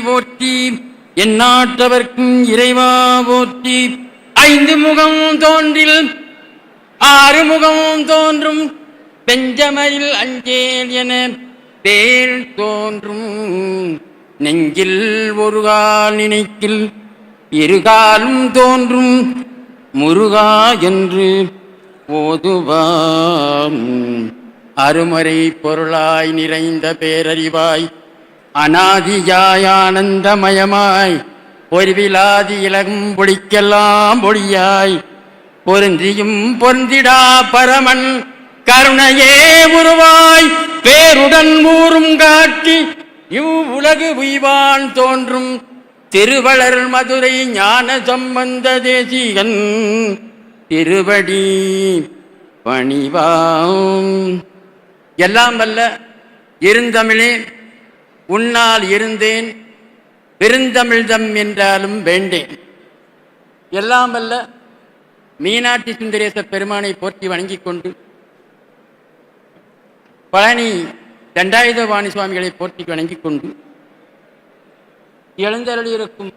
போற்றி. என் நாட்டவர்க்கும் இறைவா போற்றி. ஐந்து முகம் தோன்றில் ஆறு முகம் தோன்றும். பெஞ்சமையில் அஞ்சேல் என பேர் தோன்றும். நெஞ்சில் ஒரு கால் நினைக்கில் இருகாலும் தோன்றும். முருகா என்று ஓதுவான் அருமறை பொருளாய் நிறைந்த பேரறிவாய். அநாதியாய் ஆனந்தமயமாய் பொறிவிலாதி இலகும் பொடிக்கெல்லாம் பொடியாய் பொருந்தியும் பொருந்திடா பரமன் கருணையே உருவாய். பேருடன் ஊரும் காட்டி இவ்வுலகு உய்வான் தோன்றும். திருவளர் மதுரை ஞான சம்பந்த தேசிகன் திருவடி பணிவாம். எல்லாம் வல்ல இருந்தமிழே உன்னால் இருந்தேன் பெருந்தமிழ்தம் என்றாலும் வேண்டேன். எல்லாம் அல்ல மீனாட்சி சுந்தரேச பெருமானை போற்றி வணங்கிக் கொண்டு பழனி தண்டாயுதபாணி சுவாமிகளை போற்றி வணங்கிக் கொண்டு எழுந்தருளியிருக்கும்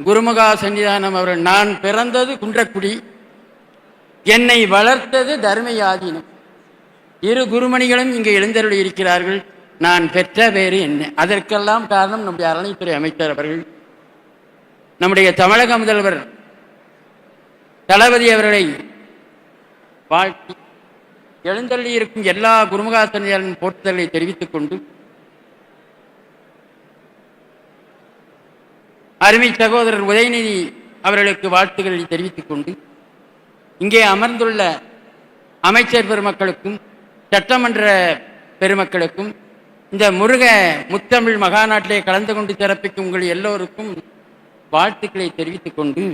குருமகா சன்னிதானம் அவர் நான் பிறந்தது குன்றக்குடி என்னை வளர்த்தது தர்மயாதீனம். இரு குருமணிகளும் இங்கே எழுந்தருளி இருக்கிறார்கள் நான் பெற்ற பேரு என்ன? அதற்கெல்லாம் காரணம் நம்முடைய அறநிலைத்துறை அமைச்சர் அவர்கள். நம்முடைய தமிழக முதல்வர் தளபதி அவர்களை வாழ்த்தி எழுந்தள்ளி இருக்கும் எல்லா குருமுகாசனியரின் போற்றுதலை தெரிவித்துக் கொண்டு அருமை சகோதரர் உதயநிதி அவர்களுக்கு வாழ்த்துக்களை தெரிவித்துக் கொண்டு இங்கே அமர்ந்துள்ள அமைச்சர் பெருமக்களுக்கும் சட்டமன்ற பெருமக்களுக்கும் இந்த முருக முத்தமிழ் மகாநாட்டிலே கலந்து கொண்டு சிறப்பிக்கும் உங்கள் எல்லோருக்கும் வாழ்த்துக்களை தெரிவித்துக் கொண்டு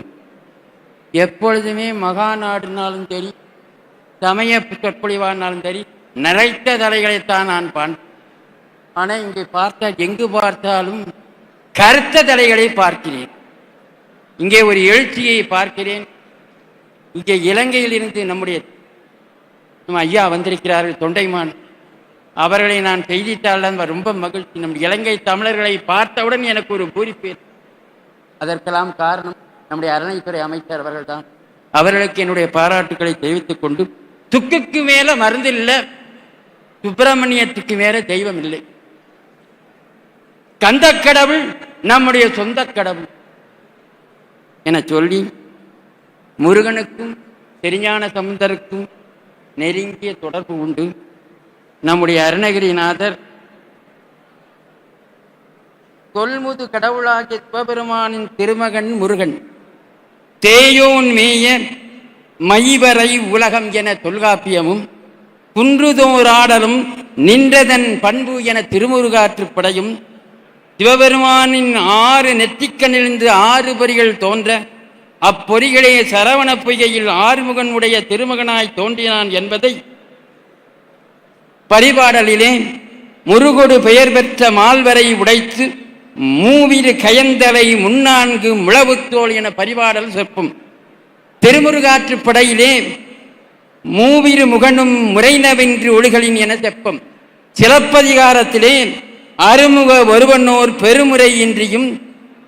எப்பொழுதுமே மகாநாடுனாலும் சரி சமய சொற்பொழிவானாலும் சரி நிறைத்த தலைகளைத்தான் நான் பான் ஆனால் இங்கே பார்த்தா எங்கு பார்த்தாலும் கருத்த தலைகளை பார்க்கிறேன். இங்கே ஒரு எழுச்சியை பார்க்கிறேன். இங்கே இலங்கையில் இருந்து நம்முடைய ஐயா வந்திருக்கிறார்கள் தொண்டைமான். அவர்களை நான் செய்தித்தாளன் ரொம்ப மகிழ்ச்சி. நம் இலங்கை தமிழர்களை பார்த்தவுடன் எனக்கு ஒரு பூரிப்பு அதற்கெல்லாம் காரணம் நம்முடைய அறநிலைத்துறை அமைச்சர் அவர்கள்தான். அவர்களுக்கு என்னுடைய பாராட்டுக்களை தெரிவித்துக் கொண்டு துக்குக்கு மேல மருந்து இல்லை சுப்பிரமணியத்துக்கு மேல தெய்வம் இல்லை. கந்த கடவுள் நம்முடைய சொந்த கடவுள். என சொல்லி முருகனுக்கும் தெரிஞான சமுந்தருக்கும் நெருங்கிய தொடர்பு உண்டு. நம்முடைய அருணகிரிநாதர் கொல்முது கடவுளாகிய சிவபெருமானின் திருமகன் முருகன் தேயோன் மேய மைவரை உலகம் என தொல்காப்பியமும் குன்றுதோராடலும் நின்றதன் பண்பு என திருமுருகாற்றுப்படையும் சிவபெருமானின் ஆறு நெற்றிக்கண்ணிலிருந்து ஆறு பொறிகள் தோன்ற அப்பொறிகளே சரவண பொய்கையில் ஆறுமுகனுடைய திருமகனாய் தோன்றினான் என்பதை பரிபாடலிலே முருகொடு பெயர் பெற்ற மால்வரை உடைத்து மூவிரு கயந்தவை முன்னான்கு முழவுத்தோல் என பரிபாடல் சொற்பும். திருமுருகாற்று படையிலே மூவிரு முகனும் முறைனவென்று ஒளிகளின் என செப்பம். சிலப்பதிகாரத்திலே அருமுக ஒருவனோர் பெருமுறை இன்றியும்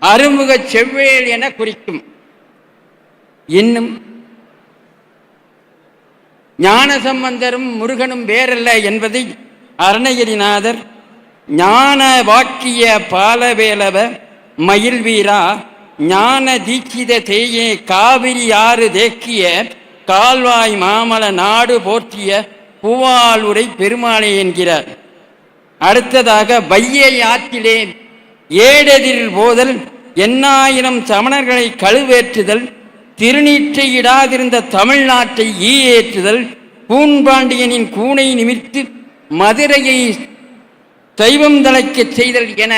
அருமுக செவ்வேல் என குறிக்கும். இன்னும் ஞான சம்பந்தரும் முருகனும் வேறல்ல என்பதை அருணகிரிநாதர் ஞான வாக்கிய பாலவேலவ மயில் வீரா ஞான தீட்சித தேயே காவிரி ஆறு தேக்கிய கால்வாய் மாமல நாடு போற்றிய பூவாலுரை பெருமாளே என்கிறார். அடுத்ததாக வையை ஆற்றிலே ஏடெதிரில் போதல் எண்ணாயிரம் சமணர்களை கழுவேற்றுதல் திருநீற்றை இடாதிருந்த தமிழ்நாட்டை ஈயேற்றுதல் பூண்பாண்டியனின் கூனை நிமிர்த்து மதுரையை தெய்வம் தலைக்கச் செய்தல் என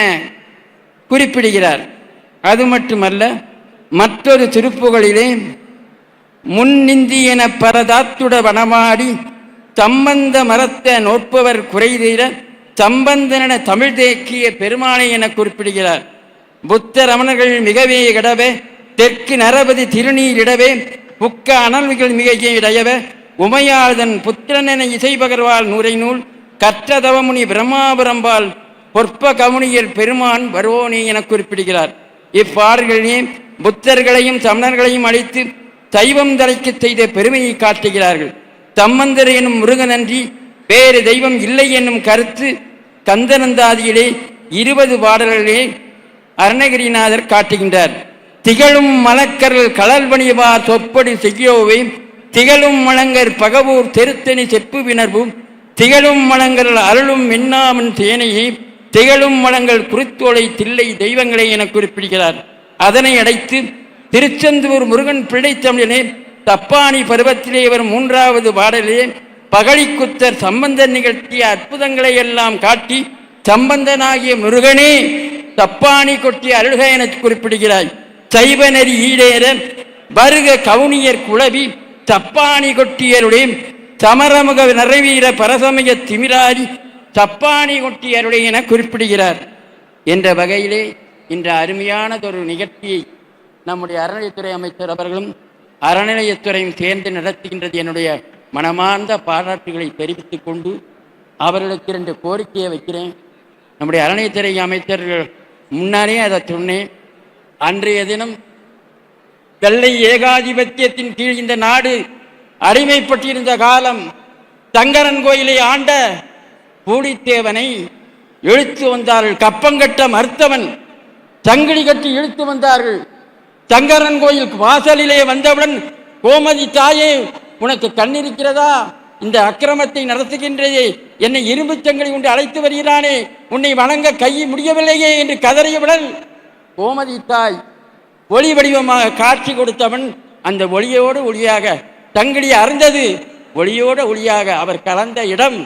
குறிப்பிடுகிறார். அது மட்டுமல்ல மற்றொரு திருப்புகளிலே முன்னிந்தி என பரதாத்துட வனமாடி சம்பந்த மரத்த நோற்பவர் குறைதீர சம்பந்தன தமிழ் தேக்கிய பெருமானை என குறிப்பிடுகிறார். புத்த ரமணர்கள் மிகவே இடவே தெற்கு நரபதி திருநீரிடவே புக்க அனல்விகள் மிக இடையவே உமையாளதன் புத்திரனென இசை பகர்வால் நூரை நூல் கற்றதவமுனி பிரம்மாபுரம்பால் பொற்ப கவுனியர் பெருமான் வருவோனே என குறிப்பிடுகிறார். இப்பாடல்களிலே புத்தர்களையும் சமணர்களையும் அழித்து சைவம் தலைக்கச் செய்த பெருமையை காட்டுகிறார்கள். சம்பந்தர் எனும் முருகனன்றி வேறு தெய்வம் இல்லை என்னும் கருத்து கந்தனந்தாதியிலே இருபது பாடல்களிலே அருணகிரிநாதர் காட்டுகின்றார். திகழும் மலக்கரல் கலல்வணிவா சொப்படி செய்யோவை திகழும் மலங்கர் பகவூர் தெருத்தணி செப்பு வினர்வும் திகழும் மலங்கர் அருளும் மின்னாமன் சேனையை திகழும் மலங்கள் குருத்தோலை தில்லை தெய்வங்களை என குறிப்பிடுகிறார். அதனை அடைத்து திருச்செந்தூர் முருகன் பிள்ளைத்தமிழனே தப்பானி பருவத்திலே வரும் மூன்றாவது பாடலே பகழிக்குத்தர் சம்பந்தன் நிகழ்த்திய அற்புதங்களை எல்லாம் காட்டி சம்பந்தனாகிய முருகனே தப்பானி கொட்டிய அருள்க என குறிப்பிடுகிறாய். சைவ நெறி ஈடேற வருக கவுனியர் குழவி தப்பாணி கொட்டியருடைய சமரமுக நிறைவீர பரசமய திமிராரி தப்பாணி கொட்டியருடைய என குறிப்பிடுகிறார். என்ற வகையிலே இந்த அருமையானதொரு நிகழ்ச்சியை நம்முடைய அறநிலையத்துறை அமைச்சர் அவர்களும் அறநிலையத்துறையும் சேர்ந்து நடத்துகின்றது என்னுடைய மனமார்ந்த பாராட்டுகளை தெரிவித்துக் கொண்டு அவர்களுக்கு இரண்டு கோரிக்கையை வைக்கிறேன். நம்முடைய அறநிலையத்துறை அமைச்சர்கள் முன்னாலே அதை சொன்னேன். அன்றைய தினம் வெள்ளை ஏகாதிபத்தியத்தின் கீழ் இந்த நாடு அடிமைப்பட்டிருந்த காலம் தங்கரன் கோயிலை ஆண்ட பூலித்தேவனை இழுத்து வந்தார்கள். கப்பங்கட்ட மறுத்தவன் சங்கிலி கட்டி இழுத்து வந்தார்கள். சங்கரன் கோயில் வாசலிலே வந்தவுடன் கோமதி தாயே உனக்கு கண்ணிருக்கிறதா? இந்த அக்கிரமத்தை நடத்துகின்றதே. என்னை இரும்பு சங்கிலி கொண்டு அழைத்து வருகிறானே. உன்னை வணங்க கை முடியவில்லையே என்று கதறியவுடன் கோமதி தாய் ஒளி வடிவமாக காட்சி கொடுத்தவன் அந்த ஒளியோடு ஒளியாக தங்கிலி அருந்தது ஒளியோடு ஒளியாக அவர் கலந்த இடம்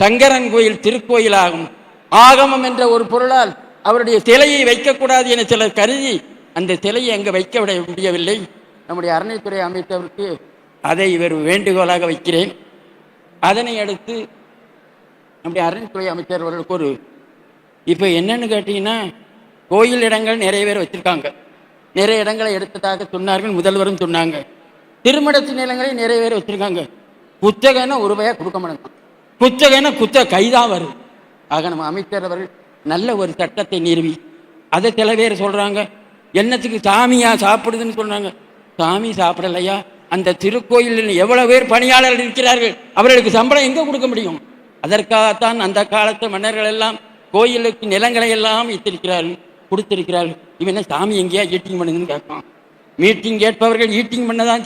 சங்கரன் கோயில் திருக்கோயிலாகும். ஆகமம் என்ற ஒரு பொருளால் அவருடைய சிலையை வைக்கக்கூடாது என சிலர் கருதி அந்த சிலையை அங்கு வைக்க விட முடியவில்லை. நம்முடைய அறநிலைத்துறை அமைச்சருக்கு அதை இவர் வேண்டுகோளாக வைக்கிறேன். அதனை அடுத்து நம்முடைய அறநிலைத்துறை அமைச்சர் அவர்களுக்கு ஒரு இப்போ என்னன்னு கேட்டிங்கன்னா கோயில் இடங்கள் நிறைய பேர் வச்சுருக்காங்க. நிறைய இடங்களை எடுத்ததாக சொன்னார்கள் முதல்வரும் சொன்னாங்க. திருமணத்து நிலங்களை நிறைய பேர் வச்சிருக்காங்க. குத்தகைன்னா ஒரு ரூபாயாக கொடுக்க மாட்டாங்க. குத்தகைன்னா குத்த கைதான் வரும். ஆக நம்ம அமைச்சர் அவர்கள் நல்ல ஒரு சட்டத்தை நிறுவி. அதை சில பேர் சொல்கிறாங்க என்னத்துக்கு சாமியா சாப்பிடுதுன்னு சொன்னாங்க. சாமி சாப்பிடலையா? அந்த திருக்கோயிலில் எவ்வளோ பேர் பணியாளர்கள் இருக்கிறார்கள்? அவர்களுக்கு சம்பளம் எங்கே கொடுக்க முடியும்? அதற்காகத்தான் அந்த காலத்து மன்னர்கள் எல்லாம் கோயிலுக்கு நிலங்களை எல்லாம் வைத்திருக்கிறார்கள். கொடுத்திருக்கிறார்கள். இவன் சாமி எங்கேயா ஈட்டிங் பண்ணுதுன்னு கேட்பான். மீட்டிங் கேட்பவர்கள் ஈட்டிங் பண்ண தான்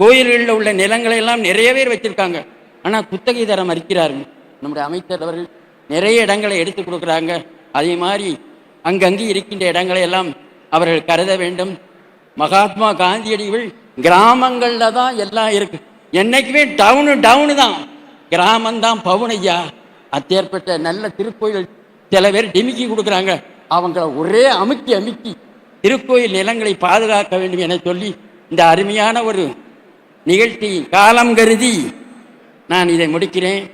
கோயில்களில் உள்ள நிலங்களை எல்லாம் நிறைய பேர் வச்சிருக்காங்க. ஆனால் குத்தகை தர மறுக்கிறார்கள் நம்முடைய அமைச்சர் அவர்கள் நிறைய இடங்களை எடுத்து கொடுக்குறாங்க. அதே மாதிரி அங்கங்கே இருக்கின்ற இடங்களை எல்லாம் அவர்கள் கருத வேண்டும். மகாத்மா காந்தியடிகள் கிராமங்களில் தான் எல்லாம் இருக்கு. என்னைக்குமே டவுனு டவுனு தான். கிராமம்தான் பவுனையா அத்தேற்பட்ட நல்ல திருக்கோயில் சில பேர் டிமிக்கி கொடுக்குறாங்க. அவங்கள ஒரே அமுக்கி அமுக்கி திருக்கோயில் நிலங்களை பாதுகாக்க வேண்டும் என சொல்லி இந்த அருமையான ஒரு நிகழ்ச்சி காலம் கருதி நான் இதை முடிக்கிறேன்.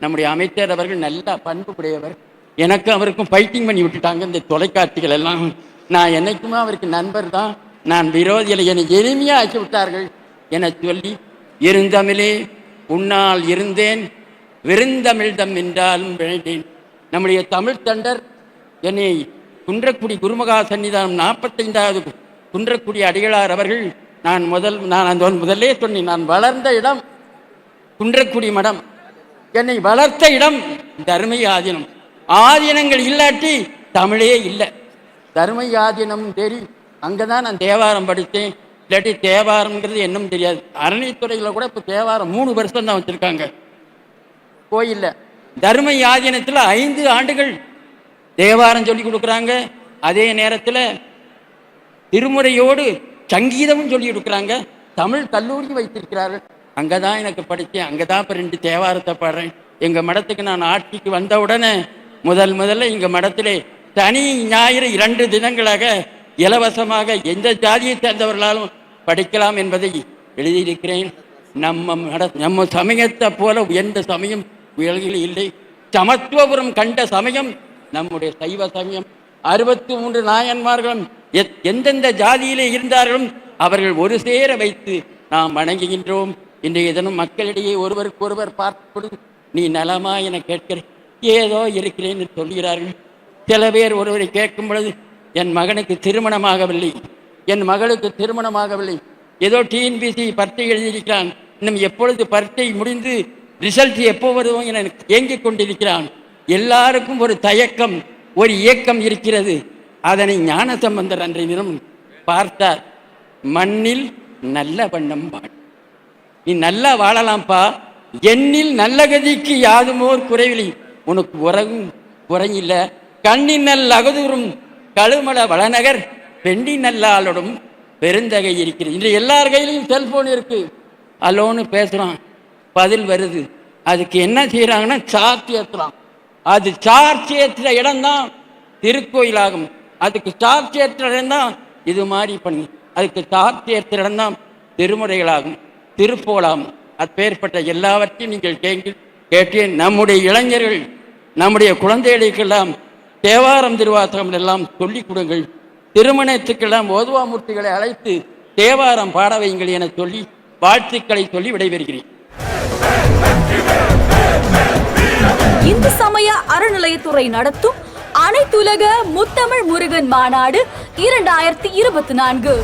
நம்முடைய அமைச்சர் அவர்கள் நல்ல பண்புடையவர். எனக்கு அவருக்கும் ஃபைட்டிங் பண்ணி விட்டுட்டாங்க. இந்த தொலைக்காட்சிகள் எல்லாம் நான் என்னைக்குமே அவருக்கு நண்பர் தான். நான் விரோதிகளை என்னை எளிமையாக ஆக்கி விட்டார்கள் என சொல்லி இருந்தமிழே உன்னால் இருந்தேன். விருந்தமிழ்தம் என்றாலும் விழைந்தேன் நம்முடைய தமிழ் தண்டர் என்னை குன்றக்குடி குருமகா சன்னிதானம் நாற்பத்தைந்தாவது குன்றக்குடி அடிகளார் அவர்கள் நான் முதல் நான் அந்த முதல்லே சொன்னேன் நான் வளர்ந்த இடம் குன்றக்குடி மடம். என்னை வளர்த்த இடம் தர்மை ஆதீனம். ஆதீனங்கள் இல்லாட்டி தமிழே இல்லை. தர்மை ஆதீனம் தேடி அங்கே தான் நான் தேவாரம் படித்தேன். இல்லாட்டி தேவாரம்ங்கிறது என்னும் தெரியாது. அரணித்துறையில் கூட இப்போ தேவாரம் மூணு வருஷம் தான் வச்சுருக்காங்க. கோயிலில் தர்ம ஆதீனத்தில் ஐந்து ஆண்டுகள் தேவாரம் சொல்லி கொடுக்குறாங்க. அதே நேரத்தில் திருமுறையோடு சங்கீதமும் சொல்லி கொடுக்குறாங்க. தமிழ் கல்லூரி வைத்திருக்கிறார்கள். அங்கே தான் எனக்கு படித்தேன். அங்கே தான் இப்போ ரெண்டு தேவாரத்தை பாடுறேன். எங்கள் மடத்துக்கு நான் ஆட்சிக்கு வந்த உடனே முதல் முதல்ல எங்கள் மடத்திலே தனி ஞாயிறு இரண்டு தினங்களாக இலவசமாக எந்த ஜாதியை சேர்ந்தவர்களாலும் படிக்கலாம் என்பதை எழுதியிருக்கிறேன். நம்ம மட நம்ம சமயத்தை போல உயர்ந்த சமயம் உலகில் இல்லை. சமத்துவபுரம் கண்ட சமயம் நம்முடைய சைவ சமயம். அறுபத்தி மூன்று நாயன்மார்களும் எத்- எந்தெந்த ஜாதியிலே இருந்தார்களும் அவர்கள் ஒரு சேர வைத்து நாம் வணங்குகின்றோம். இன்றைய தினம் மக்களிடையே ஒருவருக்கு ஒருவர் பார்த்து நீ நலமா என கேட்கிறேன் ஏதோ இருக்கிறேன் என்று சொல்கிறார்கள். சில பேர் ஒருவரை கேட்கும் பொழுது என் மகனுக்கு திருமணமாகவில்லை என் மகளுக்கு திருமணமாகவில்லை. ஏதோ டிஎன்பிசி பரீட்சை எழுதியிருக்கிறான். இன்னும் எப்பொழுது பரீட்சை முடிந்து ரிசல்ட் எப்போ வருவோம் என ஏங்கிக் கொண்டிருக்கிறான். எல்லாருக்கும் ஒரு தயக்கம் ஒரு இயக்கம் இருக்கிறது. அதனை ஞானசம்பந்தர் அன்றைய தினம் பார்த்தார். மண்ணில் நல்ல வண்ணம் வாழ் நீ நல்லா வாழலாம்ப்பா. எண்ணில் நல்ல கதிக்கு யாதுமோர் குறைவில்லை. உனக்கு உறவும் குறையில்ல. கண்ணின் நல் அகதூரும் கழுமல வளநகர் பெண்ணின் நல்லாளோடும் பெருந்தகை இருக்கிறது. இன்று எல்லார் கையிலையும் செல்போன் இருக்கு. அலோன்னு பேசுகிறான் பதில் வருது. அதுக்கு என்ன செய்கிறாங்கன்னா சார்ஜ் அது சார்ஜ் ஏற்ற இடம்தான். திருக்கோயிலாகும். அதுக்கு சார்ஜ் ஏற்ற இடம்தான். இது மாதிரி பண்ணி அதுக்கு சார்ஜ் ஏற்ற இடம்தான் திருமுறைகளாகும் திருப்போலாம் அப்பேற்பட்ட எல்லாவற்றையும் நீங்கள் கேட்டு கேட்டு நம்முடைய இளைஞர்கள் நம்முடைய குழந்தைகளுக்கெல்லாம் தேவாரம் திருவாசகம் எல்லாம் சொல்லிக் கொடுங்கள். திருமணத்துக்கெல்லாம் ஓதுவாமூர்த்திகளை அழைத்து தேவாரம் பாட வையுங்கள் என சொல்லி வாழ்த்துக்களை சொல்லி விடைபெறுகிறேன். இந்து சமய அறநிலையத்துறை நடத்தும் அனைத்துலக முத்தமிழ் முருகன் மாநாடு இரண்டாயிரத்தி இருபத்தி நான்கு.